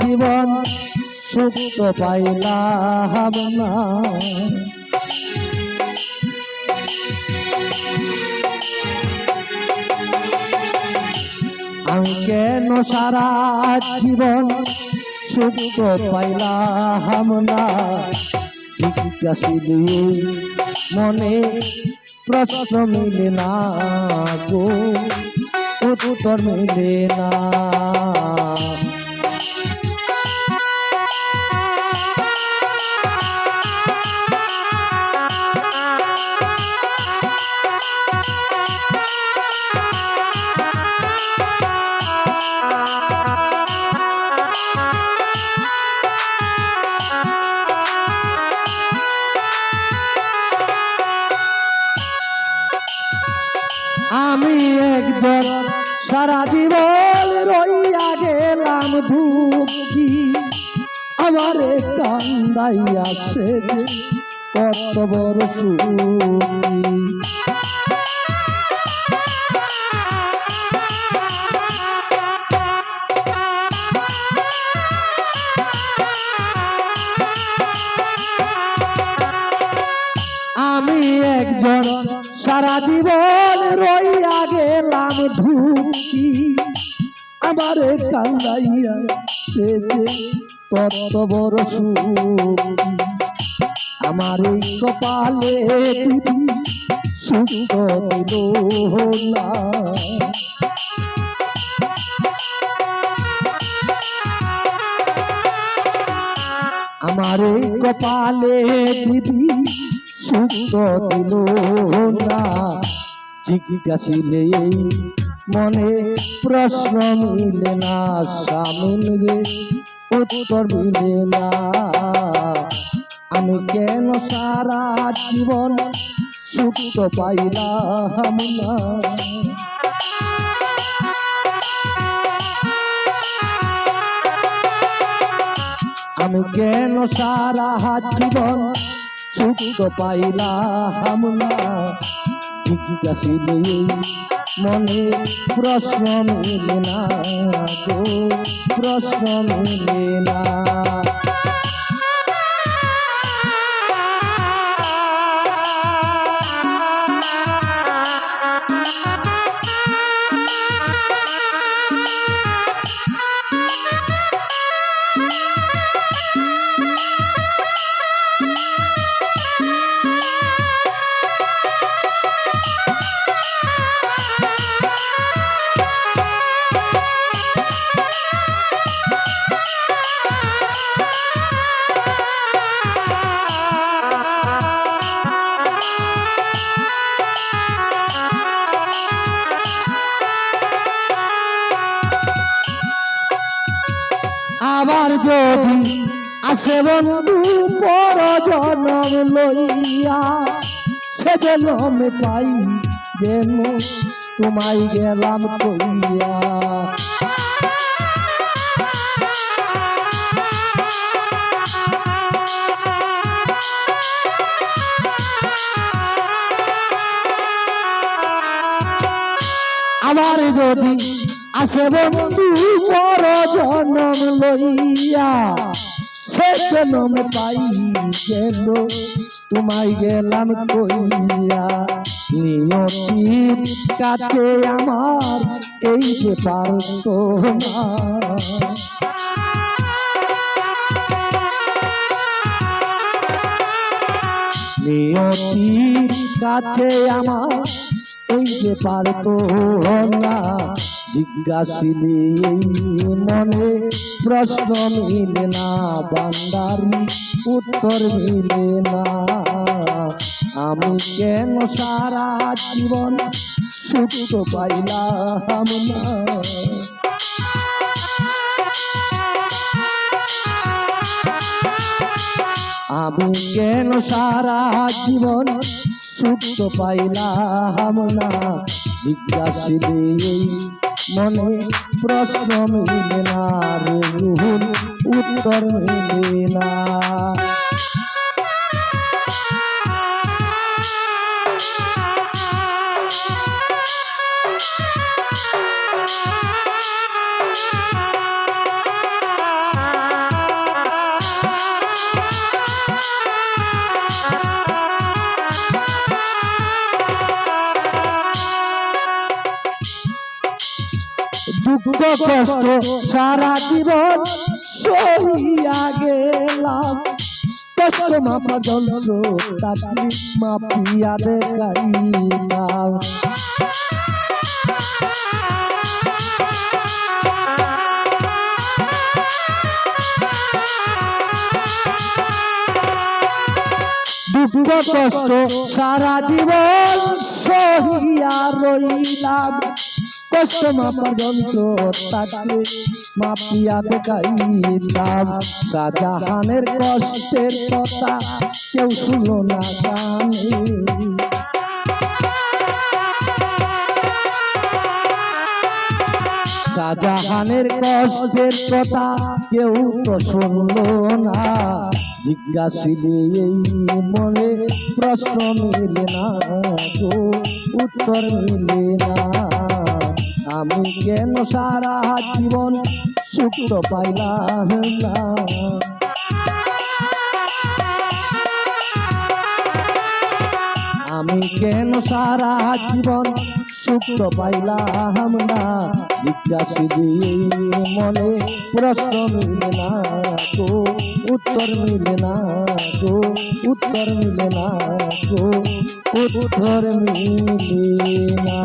জীবন সুখ তো পাইলাম না। আমি কেন সারা জীবন সুখ তো পাইলাম না? জিজ্ঞাসিলি মনে প্রশ্ন মিলে না গো, উত্তর মিলে না। আমি একজন সারা জীবন রইয়া গেলাম দুঃখী। আমার কান্দাইয়া সে কত বড় সুখী। আমার কান্দাইয়া সে যে কত বড় আমার এই কপালে সুখ দিল না আমার কপালে দিদি সুখ দিল না জিজ্ঞাসিলে মনে প্রশ্ন মিলে না সামিল উত্তর মিলে না। আমি কেন সারা জীবন সুখ পাইলাম না? আমি কেন সারা জীবন সুখ পাইলাম না? জিজ্ঞাসিলে মনে প্রশ্ন মিলে না গো প্রশ্ন মিলে না আবার যদি আসে বন্ধু পর জনম লইয়া সে জনম পাই যেন তোমায় গেলাম কইয়া। আমার যদি আসে বন্ধু জনম লইয়া সে জনম পাই গেল। তোমায় গেলাম কইয়া কাছে আমার এই যে পারত না কাছে আমার এই যে পারত না জিজ্ঞাসিলি মনে প্রশ্ন মিলে না, বান্দারি উত্তর মিলে না। আমি কেন সারা জীবন সুখ তো পাইলাম না? আমি কেন সারা জীবন সুখ তো পাইলাম না? জিজ্ঞাসিলে মনে প্রশ্ন মিলে না উত্তর মিলে না। কষ্ট সারা জীবন সহিয়া গেলাম। কষ্ট মাপা যন্ত্র তাকি মাপিয়া দেখাইলাম। দুঃখ কষ্ট সারা জীবন সহিয়া রইলাম। কষ্ট মাপা যন্ত্র তাকে মাপিয়া দেখাইলাম শাহজাহানের কষ্টের কথা কেউ শুনো না জানে। শাহজাহানের কষ্টের কথা কেউ তো শুনলো না। জিজ্ঞাসিলে এই মনে প্রশ্ন মিলে না উত্তর মিলে না। আমি কেন সারা জীবন সুখ তো পাইলাম না? আমি কেন সারা জীবন সুখ তো পাইলাম না? জিজ্ঞাসি মনে প্রশ্ন মিলে না গো, উত্তর মিলে না গো, উত্তর মিলে না গো, উত্তর মিলে না।